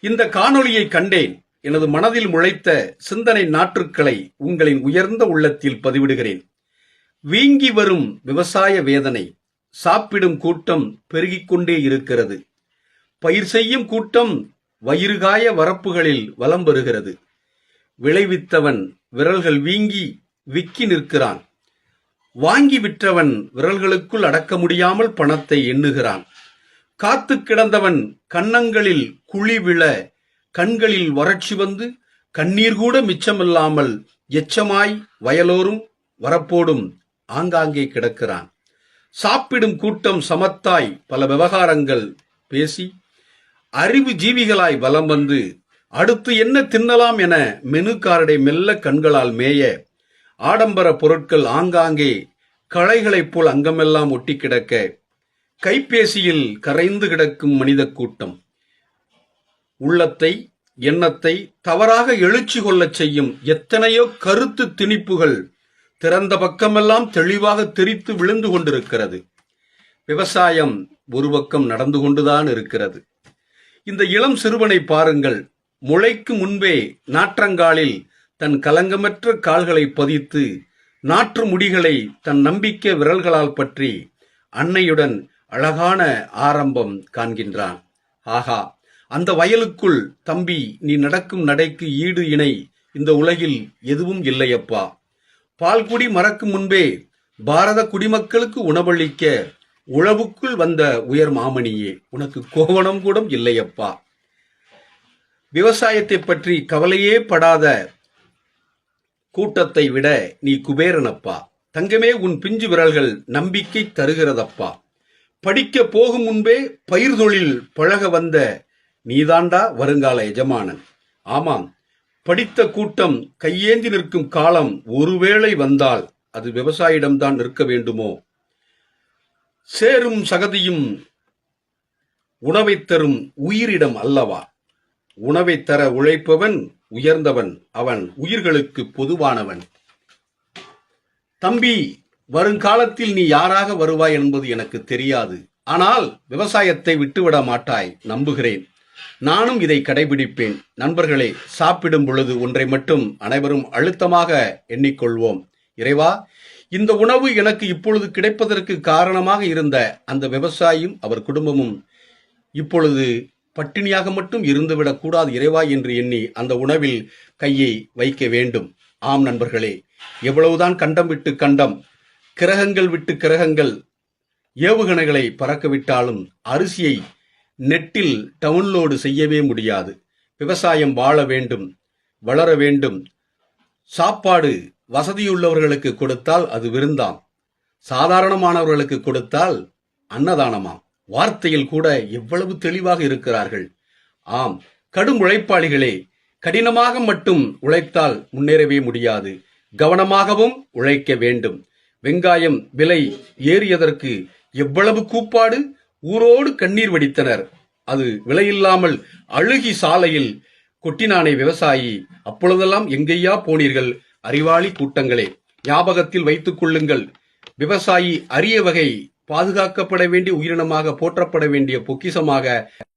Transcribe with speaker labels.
Speaker 1: இந்த காணொளியை கண்டேன். எனது மனதில் முளைத்த சிந்தனை நாற்றுக்களை உங்களின் உயர்ந்த உள்ளத்தில் பதிவிடுகிறேன். வீங்கி வரும் விவசாய வேதனை சாப்பிடும் கூட்டம் பெருகிக் கொண்டே இருக்கிறது. பயிர் செய்யும் கூட்டம் வயிறுகாய வரப்புகளில் வலம் வருகிறது. விளைவித்தவன் விரல்கள் வீங்கி விக்கி நிற்கிறான். வாங்கி விற்றவன் விரல்களுக்குள் அடக்க முடியாமல் பணத்தை எண்ணுகிறான். காத்து கிடந்தவன் கன்னங்களில் குழி விழ கண்களில் வறட்சி வந்து கண்ணீர் கூட மிச்சமில்லாமல் எச்சமாய் வயலோரும் வரப்போடும் ஆங்காங்கே கிடக்கிறான். சாப்பிடும் கூட்டம் சமத்தாய் பல விவகாரங்கள் பேசி அறிவு ஜீவிகளாய் வலம் வந்து அடுத்து என்ன தின்னலாம் என மெனு கார்டை மெல்ல கண்களால் மேய ஆடம்பர பொருட்கள் ஆங்காங்கே களைகளைப் போல் அங்கமெல்லாம் ஒட்டி கிடக்க கைபேசியில் கரைந்து கிடக்கும் மனித கூட்டம். உள்ளத்தை எண்ணத்தை தவறாக எழுச்சி கொள்ளச் செய்யும் எத்தனையோ கருத்து திணிப்புகள் திறந்த பக்கமெல்லாம் தெளிவாக தெரித்து விழுந்து கொண்டிருக்கிறது. விவசாயம் ஒரு பக்கம் நடந்து கொண்டுதான் இருக்கிறது. இந்த இளம் சிறுவனை பாருங்கள். முளைக்கு முன்பே நாற்றங்காலில் தன் கலங்கமற்ற கால்களை பதித்து நாற்று முடிகளை தன் நம்பிக்கை விரல்களால் பற்றி அன்னையுடன் அழகான ஆரம்பம் காண்கின்றான். ஆகா அந்த வயலுக்குள் தம்பி நீ நடக்கும் நடைக்கு ஈடு இணை இந்த உலகில் எதுவும் இல்லையப்பா. பால்குடி மறக்கும் முன்பே பாரத குடிமக்களுக்கு உணவளிக்க உழவுக்குள் வந்த உயர் மாமணியே உனக்கு கோவணம் கூட இல்லையப்பா. விவசாயத்தை பற்றி கவலையே படாத கூட்டத்தை விட நீ குபேரனப்பா. தங்கமே உன் பிஞ்சு விரல்கள் நம்பிக்கை தருகிறதப்பா. படிக்க போகும் முன்பே பயிர் தொழில் பழக வந்த நீதாண்டா வருங்கால எஜமானன். ஆமாம் படித்த கூட்டம் கையேந்தி நிற்கும் காலம் ஒருவேளை வந்தால் அது விவசாயிடம்தான் நிற்க வேண்டுமோ? சேரும் சகதியும் உணவை தரும் உயிரிடம் அல்லவா? உணவை தர உழைப்பவன் உயர்ந்தவன் அவன் உயிர்களுக்கு பொதுவானவன். தம்பி வருங்காலத்தில் நீ யாராக வருவாய் என்பது எனக்கு தெரியாது. ஆனால் விவசாயத்தை விட்டுவிட மாட்டாய் நம்புகிறேன். நானும் இதை கடைபிடிப்பேன். நண்பர்களே சாப்பிடும் பொழுது ஒன்றை மட்டும் அனைவரும் அழுத்தமாக எண்ணிக்கொள்வோம். இறைவா இந்த உணவு எனக்கு இப்பொழுது கிடைப்பதற்கு காரணமாக இருந்த அந்த விவசாயியும் அவர் குடும்பமும் இப்பொழுது பட்டினியாக மட்டும் இருந்துவிடக் கூடாது இறைவா என்று எண்ணி அந்த உணவில் கையை வைக்க வேண்டும். ஆம் நண்பர்களே எவ்வளவுதான் கண்டம் விட்டு கண்டம் கிரகங்கள் விட்டு கிரகங்கள் ஏவுகணைகளை பறக்கவிட்டாலும் அரிசியை நெட்டில் டவுன்லோடு செய்யவே முடியாது. விவசாயம் வாழ வேண்டும் வளர வேண்டும். சாப்பாடு வசதியுள்ளவர்களுக்கு கொடுத்தால் அது விருந்தாம். சாதாரணமானவர்களுக்கு கொடுத்தால் அன்னதானமாம். வார்த்தையில் கூட எவ்வளவு தெளிவாக இருக்கிறார்கள். ஆம் கடும் உழைப்பாளிகளே கடினமாக மட்டும் உழைத்தால் முன்னேறவே முடியாது. கவனமாகவும் உழைக்க வேண்டும். வெங்காயம் விலை ஏறியதற்கு எவ்வளவு கூப்பாடு? ஊரோடு கண்ணீர் வடித்தனர். அது விலையில்லாமல் அழுகி சாலையில் கொட்டினானே விவசாயி. அப்பொழுதெல்லாம் எங்கேயா போனீர்கள்? அறிவாளி கூட்டங்களே ஞாபகத்தில் வைத்துக் கொள்ளுங்கள். விவசாயி அரிய வகை பாதுகாக்கப்பட வேண்டிய உயிரினமாக போற்றப்பட வேண்டிய பொக்கிசமாக